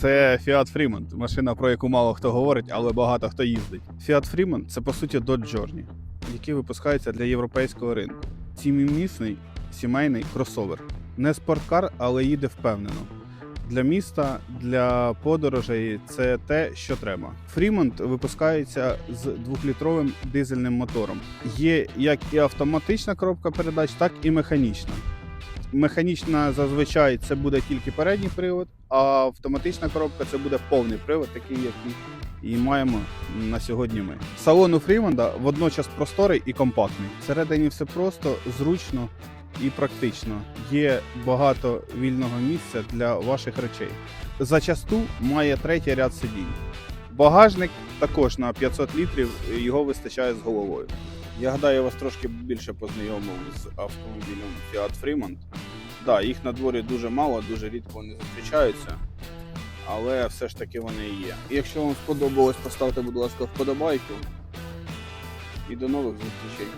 Це Fiat Fremont, машина, про яку мало хто говорить, але багато хто їздить. Fiat Fremont – це по суті Dodge Journey, який випускається для європейського ринку. Сімімісний сімейний кросовер. Не спорткар, але їде впевнено. Для міста, для подорожей це те, що треба. Fremont випускається з двохлітровим дизельним мотором. Є як і автоматична коробка передач, так і механічна. Механічна зазвичай це буде тільки передній привод, а автоматична коробка це буде повний привод, такий, який і маємо на сьогодні ми. Салон у Фрімонда водночас просторий і компактний. Всередині все просто, зручно і практично. Є багато вільного місця для ваших речей. Зачасту має третій ряд сидінь. Багажник також на 500 літрів, його вистачає з головою. Я гадаю, я вас трошки більше познайомив з автомобілем Fiat Fremont. Да, їх на дворі дуже мало, дуже рідко вони зустрічаються, але все ж таки вони і є. Якщо вам сподобалось, поставте, будь ласка, вподобайку. І до нових зустрічей.